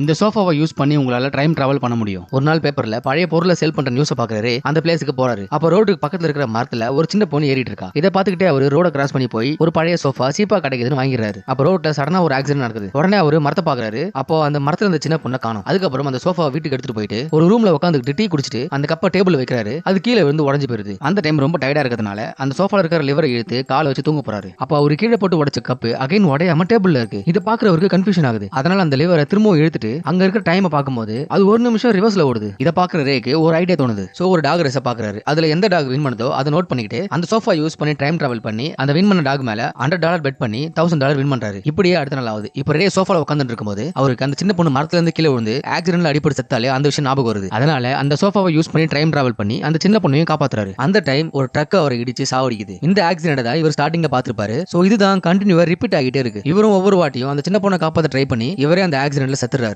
இந்த சோஃபாவை யூஸ் பண்ணி உங்களால டைம் டிராவல் பண்ண முடியும். ஒரு நாள் பேப்பர்ல பழைய பொருளை சேல் பண்ற நியூஸ் பாக்குறாரு அந்த பிளேஸுக்கு போறாரு. அப்ப ரோடுக்கு பக்கத்துல இருக்கிற மரத்துல ஒரு சின்ன பொண்ணு ஏறிட்டு இருக்கா. இதை பாத்துக்கிட்டே அவர் ரோட கிராஸ் பண்ணி போய் ஒரு பழைய சோஃபா சீப்பா கிடைக்குதுன்னு வாங்கிடுறாரு. அப்ப ரோட்ல சடனா ஒரு ஆக்சிடென்ட் நடக்குது. உடனே அவர் மரத்தை பாக்குறாரு அப்போ அந்த மரத்துல இருந்த சின்ன பொண்ணை காணும். அதுக்கப்புறம் அந்த சோஃபா வீட்டுக்கு எடுத்துட்டு போயிட்டு ஒரு ரூம்ல உட்காந்துட்டு டீ குடிச்சிட்டு அந்த கப்பை டேபிள் வைக்கிறாரு. அது கீழே விழுந்து உடஞ்சு போயிருது. அந்த டைம் ரொம்ப டயர்டா இருக்கிறதுனால அந்த சோஃபால இருக்கிற லிவரை இழுத்து காலை வச்சு தூங்க போறாரு. அப்ப அவர் கீழே போட்டு உடச்ச கப்பு அகைன் உடையாம டேபிள்ல இருக்கு. இதை பாக்குறவருக்கு கன்ஃபியூஷன் ஆகுது. அதனால அந்த லிவரை திரும்பவும் இழுத்துட்டு அங்க இருக்கிற டைமை பார்க்கும்போது அது ஒரு நிமிஷம் ரிவர்ஸ்ல ஓடுது. இதை பாக்குற ரேக்கு ஒரு ஐடியா தோணுது. சோ ஒரு டாக் ரேஸை பாக்குறாரு அதுல எந்த டாக் வின் பண்ணுதோ அதை நோட் பண்ணிக்கிட்டு அந்த சோஃபா யூஸ் பண்ணி டைம் டிராவல் பண்ணி அந்த வின் பண்ண டாக் மேல ஹண்ட்ரட் டாலர் பெட் பண்ணி தௌசண்ட் டாலர் வின் பண்றாரு. இப்படியே அடுத்த நாள் ஆகுது. இப்போ ரே சோஃபால உட்காந்துட்டு இருக்கும்போது அவருக்கு அந்த சின்ன பொண்ணு மரத்துல இருந்து கீழே விழுந்து ஆக்சிடென்ட்ல அடிப்படி செத்தாலே அந்த விஷயம் ஞாபகம் வருது. அதனால அந்த சோஃபாவை யூஸ் பண்ணி டைம் டிராவல் பண்ணி அந்த சின்ன பொண்ணையும் காப்பாத்துறாரு. அந்த டைம் ஒரு ட்ரக் அவரை இடிச்சு சாவடிக்குது. இந்த ஆக்சிடென்ட் தான் இவர் ஸ்டார்டிங்ல பாத்துருப்பாரு சோ இதுதான் கண்டினியூவா ரிப்பீட் ஆகிட்டே இருக்கு. இவரும் ஒவ்வொரு வாட்டியும் அந்த சின்ன பொண்ணை காப்பாத்த ட்ரை பண்ணி இவரே அந்த ஆக்சிடென்ட்ல செத்துறாரு